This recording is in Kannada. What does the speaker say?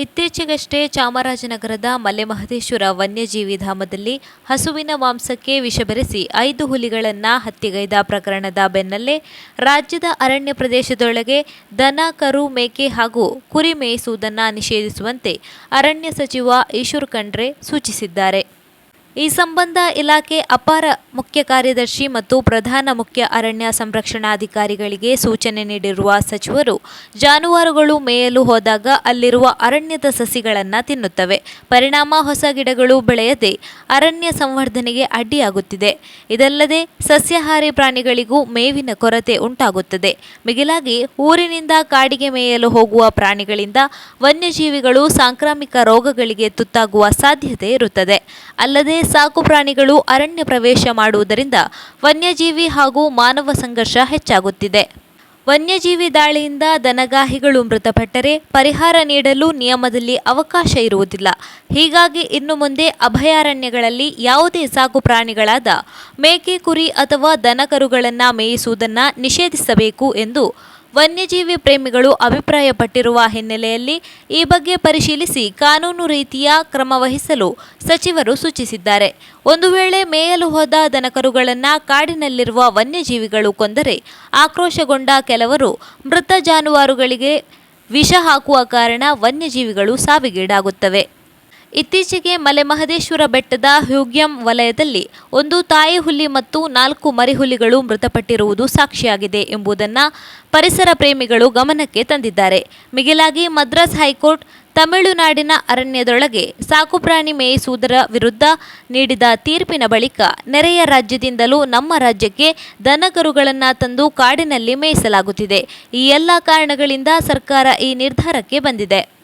ಇತ್ತೀಚೆಗಷ್ಟೇ ಚಾಮರಾಜನಗರದ ಮಲೆಮಹದೇಶ್ವರ ವನ್ಯಜೀವಿ ಧಾಮದಲ್ಲಿ ಹಸುವಿನ ಮಾಂಸಕ್ಕೆ ವಿಷ ಬೆರೆಸಿ ಐದು ಹುಲಿಗಳನ್ನು ಹತ್ಯೆಗೈದ ಪ್ರಕರಣದ ಬೆನ್ನಲ್ಲೇ ರಾಜ್ಯದ ಅರಣ್ಯ ಪ್ರದೇಶದೊಳಗೆ ದನ, ಕರು, ಮೇಕೆ ಹಾಗೂ ಕುರಿ ಮೇಯಿಸುವುದನ್ನು ನಿಷೇಧಿಸುವಂತೆ ಅರಣ್ಯ ಸಚಿವ ಈಶ್ವರ್ ಖಂಡ್ರೆ ಸೂಚಿಸಿದ್ದಾರೆ. ಈ ಸಂಬಂಧ ಇಲಾಖೆ ಅಪಾರ ಮುಖ್ಯ ಕಾರ್ಯದರ್ಶಿ ಮತ್ತು ಪ್ರಧಾನ ಮುಖ್ಯ ಅರಣ್ಯ ಸಂರಕ್ಷಣಾಧಿಕಾರಿಗಳಿಗೆ ಸೂಚನೆ ನೀಡಿರುವ ಸಚಿವರು, ಜಾನುವಾರುಗಳು ಮೇಯಲು ಹೋದಾಗ ಅಲ್ಲಿರುವ ಅರಣ್ಯದ ಸಸಿಗಳನ್ನು ತಿನ್ನುತ್ತವೆ. ಪರಿಣಾಮ ಹೊಸ ಗಿಡಗಳು ಬೆಳೆಯದೆ ಅರಣ್ಯ ಸಂವರ್ಧನೆಗೆ ಅಡ್ಡಿಯಾಗುತ್ತಿದೆ. ಇದಲ್ಲದೆ ಸಸ್ಯಾಹಾರಿ ಪ್ರಾಣಿಗಳಿಗೂ ಮೇವಿನ ಕೊರತೆ ಉಂಟಾಗುತ್ತದೆ. ಮಿಗಿಲಾಗಿ ಊರಿನಿಂದ ಕಾಡಿಗೆ ಮೇಯಲು ಹೋಗುವ ಪ್ರಾಣಿಗಳಿಂದ ವನ್ಯಜೀವಿಗಳು ಸಾಂಕ್ರಾಮಿಕ ರೋಗಗಳಿಗೆ ತುತ್ತಾಗುವ ಸಾಧ್ಯತೆ ಇರುತ್ತದೆ. ಅಲ್ಲದೆ ಸಾಕು ಪ್ರಾಣಿಗಳು ಅರಣ್ಯ ಪ್ರವೇಶ ಮಾಡುವುದರಿಂದ ವನ್ಯಜೀವಿ ಹಾಗೂ ಮಾನವ ಸಂಘರ್ಷ ಹೆಚ್ಚಾಗುತ್ತಿದೆ. ವನ್ಯಜೀವಿ ದಾಳಿಯಿಂದ ದನಗಾಹಿಗಳು ಮೃತಪಟ್ಟರೆ ಪರಿಹಾರ ನೀಡಲು ನಿಯಮದಲ್ಲಿ ಅವಕಾಶ ಇರುವುದಿಲ್ಲ. ಹೀಗಾಗಿ ಇನ್ನು ಮುಂದೆ ಅಭಯಾರಣ್ಯಗಳಲ್ಲಿ ಯಾವುದೇ ಸಾಕು ಪ್ರಾಣಿಗಳಾದ ಮೇಕೆ ಕುರಿ ಅಥವಾ ದನಕರುಗಳನ್ನು ಮೇಯಿಸುವುದನ್ನು ನಿಷೇಧಿಸಬೇಕು ಎಂದು ವನ್ಯಜೀವಿ ಪ್ರೇಮಿಗಳು ಅಭಿಪ್ರಾಯಪಟ್ಟಿರುವ ಹಿನ್ನೆಲೆಯಲ್ಲಿ ಈ ಬಗ್ಗೆ ಪರಿಶೀಲಿಸಿ ಕಾನೂನು ರೀತಿಯ ಕ್ರಮ ವಹಿಸಲು ಸಚಿವರು ಸೂಚಿಸಿದ್ದಾರೆ. ಒಂದು ವೇಳೆ ಮೇಯಲು ಹೋದ ದನಕರುಗಳನ್ನು ಕಾಡಿನಲ್ಲಿರುವ ವನ್ಯಜೀವಿಗಳು ಕೊಂದರೆ ಆಕ್ರೋಶಗೊಂಡ ಕೆಲವರು ಮೃತ ಜಾನುವಾರುಗಳಿಗೆ ವಿಷ ಹಾಕುವ ಕಾರಣ ವನ್ಯಜೀವಿಗಳು ಸಾವಿಗೀಡಾಗುತ್ತವೆ. ಇತ್ತೀಚೆಗೆ ಮಲೆಮಹದೇಶ್ವರ ಬೆಟ್ಟದ ಹ್ಯೂಗ್ಯಂ ವಲಯದಲ್ಲಿ ಒಂದು ತಾಯಿ ಹುಲಿ ಮತ್ತು ನಾಲ್ಕು ಮರಿಹುಲಿಗಳು ಮೃತಪಟ್ಟಿರುವುದು ಸಾಕ್ಷಿಯಾಗಿದೆ ಎಂಬುದನ್ನು ಪರಿಸರ ಪ್ರೇಮಿಗಳು ಗಮನಕ್ಕೆ ತಂದಿದ್ದಾರೆ. ಮಿಗಿಲಾಗಿ ಮದ್ರಾಸ್ ಹೈಕೋರ್ಟ್ ತಮಿಳುನಾಡಿನ ಅರಣ್ಯದೊಳಗೆ ಸಾಕುಪ್ರಾಣಿ ಮೇಯಿಸುವುದರ ವಿರುದ್ಧ ನೀಡಿದ ತೀರ್ಪಿನ ಬಳಿಕ ನೆರೆಯ ರಾಜ್ಯದಿಂದಲೂ ನಮ್ಮ ರಾಜ್ಯಕ್ಕೆ ದನಕರುಗಳನ್ನು ತಂದು ಕಾಡಿನಲ್ಲಿ ಮೇಯಿಸಲಾಗುತ್ತಿದೆ. ಈ ಎಲ್ಲ ಕಾರಣಗಳಿಂದ ಸರ್ಕಾರ ಈ ನಿರ್ಧಾರಕ್ಕೆ ಬಂದಿದೆ.